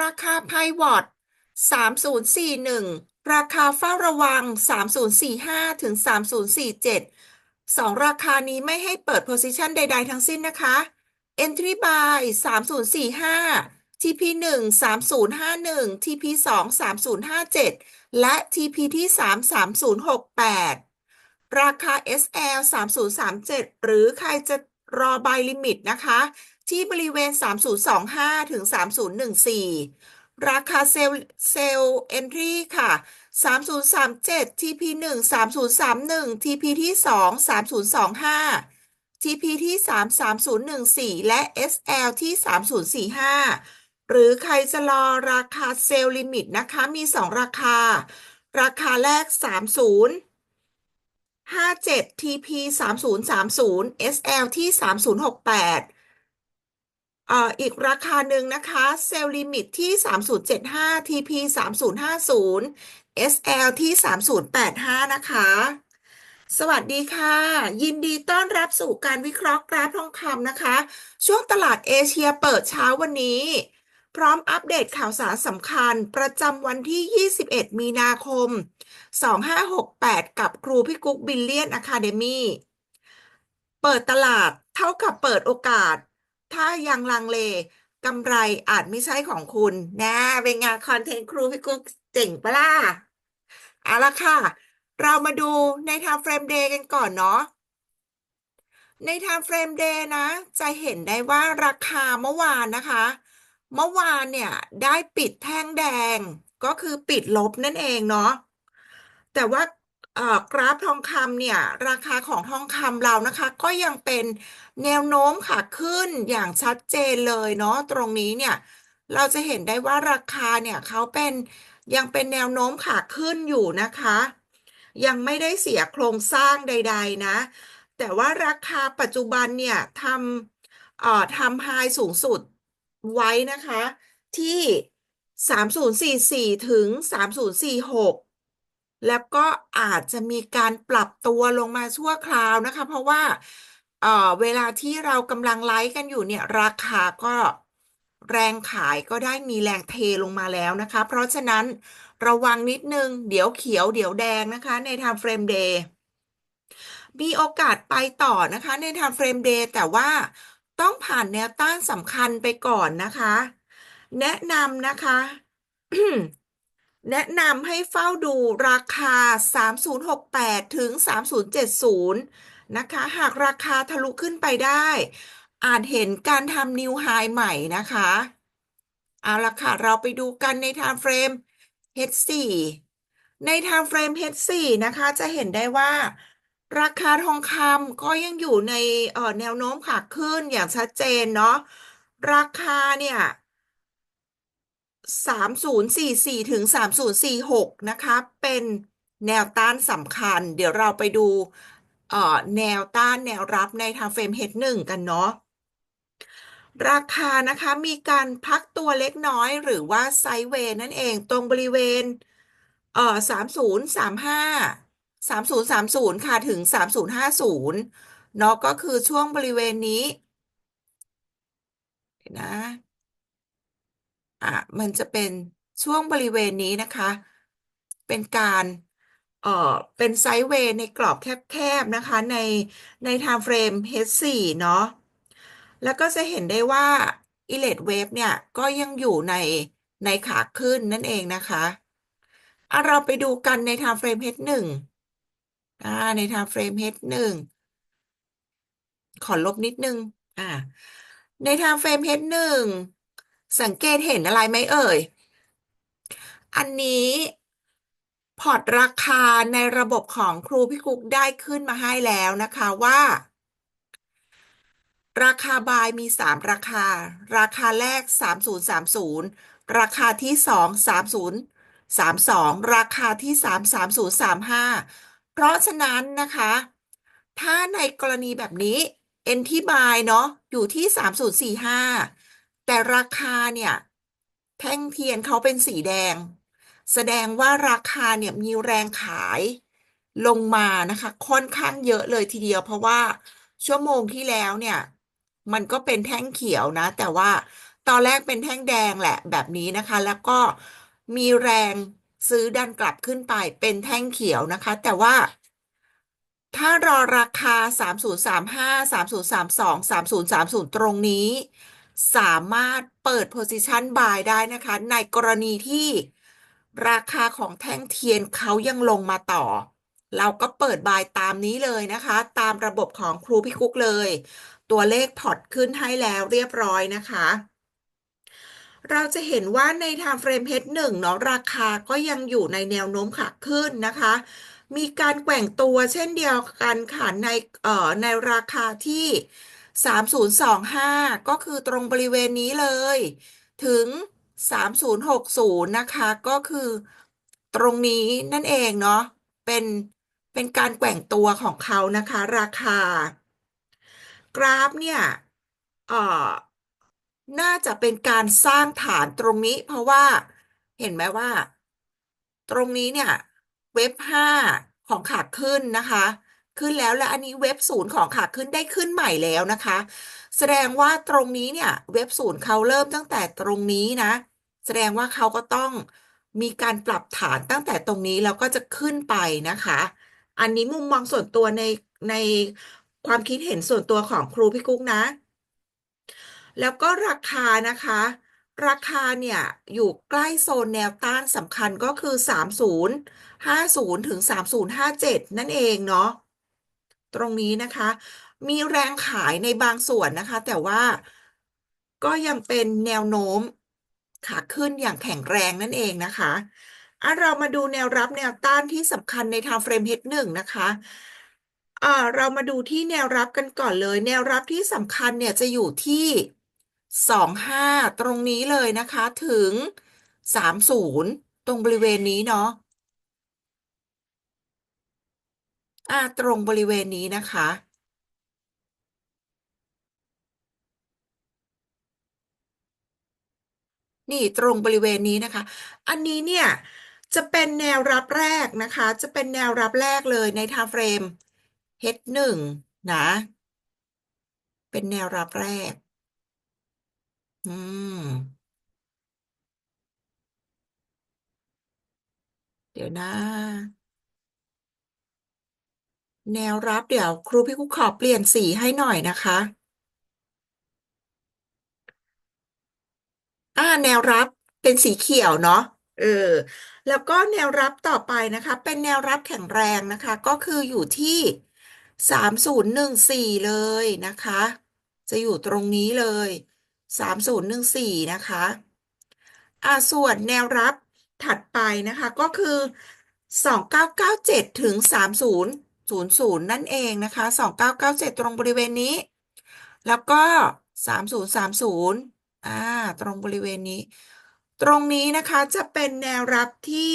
ราคาไพวอตสามศูนย์สี่หนึ่งราคาเฝ้าระวังสามศูนย์สี่ห้าถึงสามศูนย์สี่เจ็ดสองราคานี้ไม่ให้เปิด position ใด ๆ ทั้งสิ้นนะคะ entry buy สามศูนย์สี่ห้า TP หนึ่งสามศูนย์ห้าหนึ่ง TP สองสามศูนย์ห้าเจ็ดและ TP ที่สามสามศูนย์หกแปดราคา SL สามศูนย์สามเจ็ดหรือใครจะรอ buy limit นะคะ ที่บริเวณ 3025 ถึง 3014 ราคาเซลเซลเอนทรีค่ะ 3037 TP 1 3031 TP ที่ 2 3025 TP ที่ 3 3014 และ SL ที่ 3045 หรือใครจะรอราคาเซลลิมิตนะคะ มี 2 ราคา ราคาแรก 30 57 TP 3030 SL ที่ 3068 เอ่ออีกราคาหนึ่งนะคะเซลล์ลิมิตที่ 3075 TP 3050 SL ที่ 3085 นะคะ สวัสดีค่ะ ยินดีต้อนรับสู่การวิเคราะห์กราฟทองคำนะคะ ช่วงตลาดเอเชียเปิดเช้าวันนี้ พร้อมอัปเดตข่าวสารสำคัญประจำวันที่ 21 มีนาคม 2568 กับครูพี่กุ๊กบิลเลียนอะคาเดมี่เปิดตลาดเท่ากับเปิดโอกาส ถ้ายังลังเลกำไรอาจไม่ใช่ของคุณ นะเป็นงานคอนเทนต์ครูพี่กุ๊กเจ๋งปะล่ะเอาละค่ะ เรามาดูใน time frame day กันก่อนเนาะใน time frame day นะ จะเห็นได้ว่าราคาเมื่อวานนะคะ เมื่อวานเนี่ยได้ปิดแท่งแดงก็คือปิดลบนั่นเองเนาะแต่ว่า กราฟทองคำเนี่ย ราคาของทองคำเรานะคะ ก็ยังเป็นแนวโน้มขาขึ้นอย่างชัดเจนเลยเนาะตรงนี้เนี่ย เราจะเห็นได้ว่าราคาเนี่ยเขาเป็นยังเป็นแนวโน้มขาขึ้นอยู่นะคะ ยังไม่ได้เสียโครงสร้างใด ๆ นะ แต่ว่าราคาปัจจุบันเนี่ยทำเอ่อทำไฮสูงสุดไว้นะคะ ที่ 3044 ถึง 3046 แล้วก็อาจจะมีการปรับตัวลงมาชั่วคราวนะคะ เพราะว่าเอ่อเวลาที่เรากำลังไลฟ์กันอยู่เนี่ย ราคาก็แรงขายก็ได้มีแรงเทลงมาแล้วนะคะ เพราะฉะนั้นระวังนิดนึง เดี๋ยวเขียวเดี๋ยวแดงนะคะ ใน time frame day มีโอกาสไปต่อนะคะ ใน time frame day แต่ว่าต้องผ่านแนวต้านสำคัญไปก่อนนะคะ แนะนำนะคะ แนะนำให้เฝ้าดูราคา 3068 ถึง 3070 นะคะ หากราคาทะลุขึ้นไปได้ อาจเห็นการทำนิวไฮใหม่นะคะ เอาละค่ะ เราไปดูกันใน time frame H4 ใน time frame H4 นะคะ จะเห็นได้ว่า ราคาทองคำก็ยังอยู่ในแนวโน้มขาขึ้นอย่างชัดเจนเนาะ ราคาเนี่ย 3044 ถึง 3046 นะคะ เป็นแนวต้านสำคัญ เดี๋ยวเราไปดูแนวต้านแนวรับใน time frame H1 กันเนาะราคานะคะมีการพักตัวเล็กน้อยหรือว่าไซเวย์นั่นเองตรงบริเวณเอ่อ3035 3030ค่ะถึง3050เนาะก็คือช่วงบริเวณนี้เดี๋ยวนะ อะมันจะเป็นช่วงบริเวณนี้นะคะ เป็นการเอ่อเป็นไซด์เวย์ในกรอบแคบๆนะคะในใน time frame H4 เนาะแล้วก็จะเห็นได้ว่า e l e t wave เนี่ย ก็ยังอยู่ในในขาขึ้นนั่นเองนะคะอะเราไปดูกันใน time frame H1 อ่าใน time frame H1 ขอลบนิดนึงอ่าใน time frame H1 สังเกตเห็นอะไรไหมเอ่ย อันนี้พอร์ตราคาในระบบของครูพี่กุ๊กได้ขึ้นมาให้แล้วนะคะว่า ราคาบายมี 3 ราคา ราคาแรก 3030 ราคาที่ 2 3032 ราคาที่ 3 3035 เพราะฉะนั้นนะคะ ถ้าในกรณีแบบนี้เอนที่บายเนาะอยู่ที่ 3045 แต่ราคาเนี่ย แท่งเทียนเขาเป็นสีแดง แสดงว่าราคาเนี่ยมีแรงขายลงมานะคะ ค่อนข้างเยอะเลยทีเดียว เพราะว่าชั่วโมงที่แล้วเนี่ย มันก็เป็นแท่งเขียวนะ แต่ว่าตอนแรกเป็นแท่งแดงแหละแบบนี้นะคะ แล้วก็มีแรงซื้อดันกลับขึ้นไปเป็นแท่งเขียวนะคะ แต่ว่าถ้ารอราคา 3035 3032 3030 ตรงนี้ สามารถเปิด position buy ได้นะคะ ในกรณีที่ราคาของแท่งเทียนเขายังลงมาต่อ เราก็เปิด buy ตามนี้เลยนะคะ ตามระบบของครูพี่กุ๊กเลย ตัวเลขพอร์ตขึ้นให้แล้วเรียบร้อยนะคะ เราจะเห็นว่าใน time frame H1 เนาะราคาก็ยังอยู่ในแนวโน้มขาขึ้นนะคะ มีการแกว่งตัวเช่นเดียวกันค่ะในเอ่อในราคาที่ 3025 ก็คือตรงบริเวณนี้เลย ถึง 3060 นะคะ ก็คือตรงนี้นั่นเองเนาะเป็นเป็นการแกว่งตัวของเขานะคะ ราคา กราฟเนี่ยเอ่อน่าจะเป็นการสร้างฐานตรงนี้ เพราะว่าเห็นไหมว่า ตรงนี้เนี่ย เว็บห้าของขาขึ้นนะคะ ขึ้นแล้วและอันนี้เว็บศูนย์ของขาขึ้นได้ขึ้นใหม่แล้วนะคะ แสดงว่าตรงนี้เนี่ยเว็บศูนย์เขาเริ่มตั้งแต่ตรงนี้นะ แสดงว่าเขาก็ต้องมีการปรับฐานตั้งแต่ตรงนี้แล้วก็จะขึ้นไปนะคะ อันนี้มุมมองส่วนตัวในในความคิดเห็นส่วนตัวของครูพี่กุ๊กนะ แล้วก็ราคานะคะ ราคาเนี่ยอยู่ใกล้โซนแนวต้านสำคัญก็คือ 3050 ถึง 3057 นั่นเองเนาะ ตรงนี้นะคะ มีแรงขายในบางส่วนนะคะ แต่ว่าก็ยังเป็นแนวโน้มขาขึ้นอย่างแข็งแรงนั่นเองนะคะอะเรามาดูแนวรับแนวต้านที่สำคัญใน time frame H1 นะคะอ่าเรามาดูที่แนวรับกันก่อนเลย แนวรับที่สำคัญเนี่ยจะอยู่ที่สองห้าตรงนี้เลยนะคะถึงสามศูนย์ตรงบริเวณนี้เนาะ อ่า ตรงบริเวณนี้นะคะ นี่ตรงบริเวณนี้นะคะ อันนี้เนี่ย จะเป็นแนวรับแรกนะคะ จะเป็นแนวรับแรกเลยใน time frame H1 นะ เป็นแนวรับแรก อืม เดี๋ยวนะ แนวรับเดี๋ยวครูพี่กุ๊กขอเปลี่ยนสีให้หน่อยนะคะ อ่า แนวรับเป็นสีเขียวเนาะเออ แล้วก็แนวรับต่อไปนะคะ เป็นแนวรับแข็งแรงนะคะ ก็คืออยู่ที่สามศูนย์หนึ่งสี่เลยนะคะ จะอยู่ตรงนี้เลยสามศูนย์หนึ่งสี่นะคะอ่าส่วนแนวรับถัดไปนะคะ ก็คือสองเก้าเก้าเจ็ดถึงสามศูนย์ ศูนย์ศูนย์นั่นเองนะคะสองเก้าเก้าเจ็ดตรงบริเวณนี้ แล้วก็สามศูนย์สามศูนย์อ่าตรงบริเวณนี้ ตรงนี้นะคะจะเป็นแนวรับที่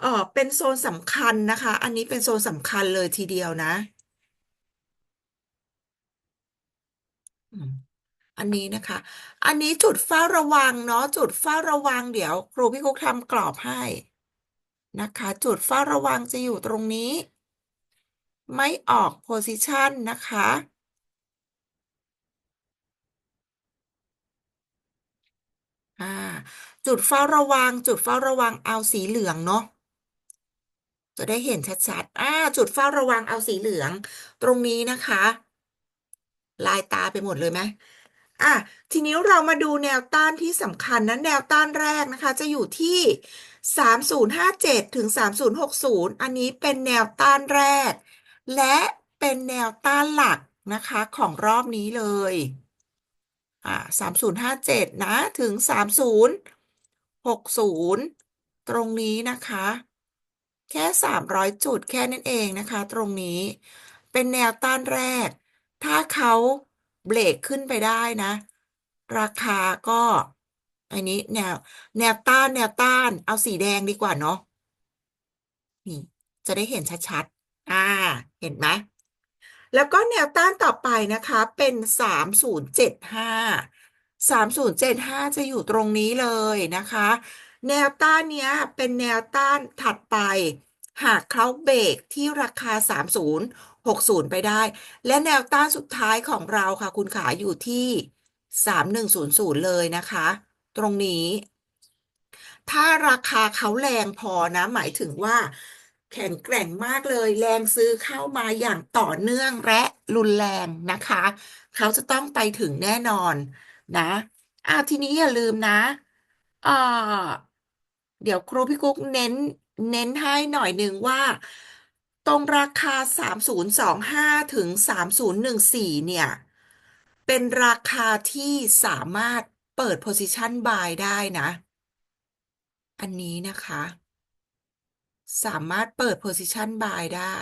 เออเป็นโซนสำคัญนะคะ อันนี้เป็นโซนสำคัญเลยทีเดียวนะ อันนี้นะคะ อันนี้จุดเฝ้าระวังเนาะจุดเฝ้าระวังเดี๋ยว ครูพี่กุ๊กทำกรอบให้นะคะ จุดเฝ้าระวังจะอยู่ตรงนี้ ไม่ออกโพซิชันนะคะ อ่า จุดเฝ้าระวัง จุดเฝ้าระวังเอาสีเหลืองเนาะจะได้เห็นชัดๆอ่าจุดเฝ้าระวังเอาสีเหลือง ตรงนี้นะคะ ลายตาไปหมดเลยไหมอะทีนี้เรามาดูแนวต้านที่สำคัญนั้นแนวต้านแรกนะคะ จะอยู่ที่ 3057 ถึง 3060 อันนี้เป็นแนวต้านแรก และเป็นแนวต้านหลักนะคะของรอบนี้เลยอ่า3057นะถึง3060ตรงนี้นะคะ แค่300จุดแค่นั้นเองนะคะ ตรงนี้เป็นแนวต้านแรก ถ้าเขาเบรกขึ้นไปได้นะ ราคาก็อันนี้แนวแนวต้านแนวต้านเอาสีแดงดีกว่าเนาะนี่จะได้เห็นชัดๆ อ่า เห็นไหมแล้วก็แนวต้านต่อไปนะคะ เป็นสามศูนย์เจ็ดห้าสามศูนย์เจ็ดห้าจะอยู่ตรงนี้เลยนะคะ แนวต้านเนี้ยเป็นแนวต้านถัดไป หากเขาเบรกที่ราคาสามศูนย์หกศูนย์ไปได้ และแนวต้านสุดท้ายของเราค่ะ คุณขาอยู่ที่สามหนึ่งศูนย์ศูนย์เลยนะคะ ตรงนี้ ถ้าราคาเขาแรงพอนะ หมายถึงว่า แข็งแกร่งมากเลย แรงซื้อเข้ามาอย่างต่อเนื่องและรุนแรงนะคะ เขาจะต้องไปถึงแน่นอนนะอะทีนี้อย่าลืมนะอ่าเดี๋ยวครูพี่กุ๊กเน้นเน้นให้หน่อยหนึ่งว่า ตรงราคา 3025 ถึง 3014 เนี่ย เป็นราคาที่สามารถเปิด position buy ได้นะ อันนี้นะคะ สามารถเปิด position buy ได้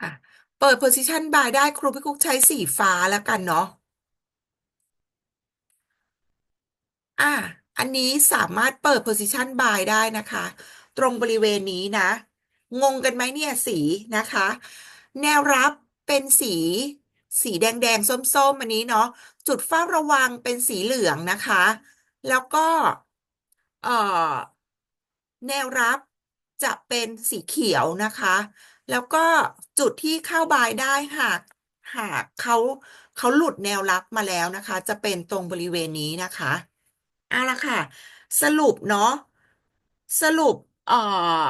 อะเปิด position buy ได้ครูพี่กุ๊กใช้สีฟ้าแล้วกันเนาะ อะ อันนี้สามารถเปิด position buy ได้นะคะ ตรงบริเวณนี้นะ งงกันไหมเนี่ยสีนะคะ แนวรับเป็นสีสีแดงแดงส้มๆ อันนี้เนาะ จุดเฝ้าระวังเป็นสีเหลืองนะคะ แล้วก็เอ่อแนวรับจะเป็นสีเขียวนะคะ แล้วก็จุดที่เข้าบายได้หากหากเขาเขาหลุดแนวรับมาแล้วนะคะ จะเป็นตรงบริเวณนี้นะคะเอาละค่ะ สรุปเนาะสรุปเอ่อ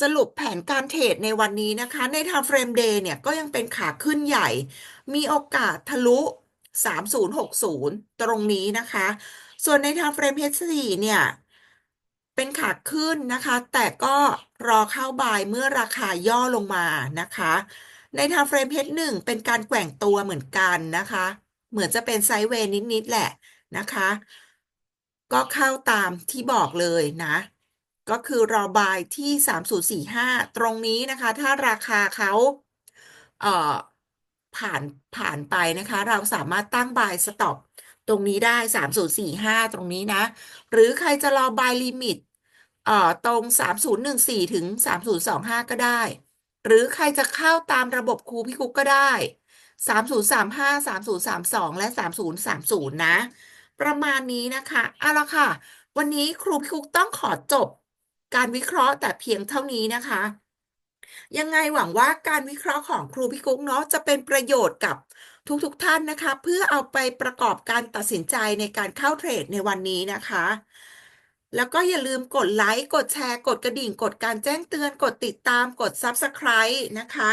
สรุปแผนการเทรดในวันนี้นะคะ ใน time frame day เนี่ยก็ยังเป็นขาขึ้นใหญ่ มีโอกาสทะลุ 3060 ตรงนี้นะคะ ส่วนใน time frame H4 เนี่ย เป็นขาขึ้นนะคะ แต่ก็รอเข้าบายเมื่อราคาย่อลงมานะคะ ใน time frame H1 เป็นการแกว่งตัวเหมือนกันนะคะ เหมือนจะเป็นไซด์เวย์นิด ๆ แหละนะคะ ก็เข้าตามที่บอกเลยนะ ก็คือรอบายที่ 3045 ตรงนี้นะคะ ถ้าราคาเขาเอ่อผ่านผ่านไปนะคะ เราสามารถตั้งบายสต็อป ตรงนี้ได้3045ตรงนี้นะ หรือใครจะรอบายลิมิตเอ่อตรง3014ถึง3025ก็ได้ หรือใครจะเข้าตามระบบครูพี่กุ๊กก็ได้3035 3032และ3030นะ ประมาณนี้นะคะเอาละค่ะ วันนี้ครูพี่กุ๊กต้องขอจบ การวิเคราะห์แต่เพียงเท่านี้นะคะยังไงหวังว่าการวิเคราะห์ของครูพี่กุ๊กเนาะจะเป็นประโยชน์กับ ทุกๆทท่านนะคะ เพื่อเอาไปประกอบการตัดสินใจในการเข้าเทรดในวันนี้นะคะ แล้วก็อย่าลืมกดไลค์ กดแชร์ กดกระดิ่ง กดการแจ้งเตือน กดติดตาม กด Subscribe นะคะ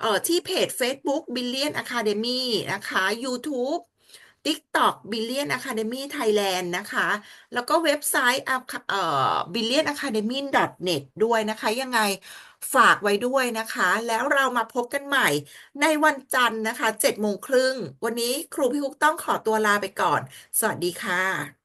เอ่อที่เพจ Facebook Billion Academy นะคะ YouTube TikTok Billion Academy Thailand นะคะ แล้วก็เว็บไซต์เอ่อ billionacademy.net ด้วยนะคะ ยังไงฝากไว้ด้วยนะคะ แล้วเรามาพบกันใหม่ในวันจันทร์นะคะ7โมงครึ่ง วันนี้ครูพี่คุกต้องขอตัวลาไปก่อน สวัสดีค่ะ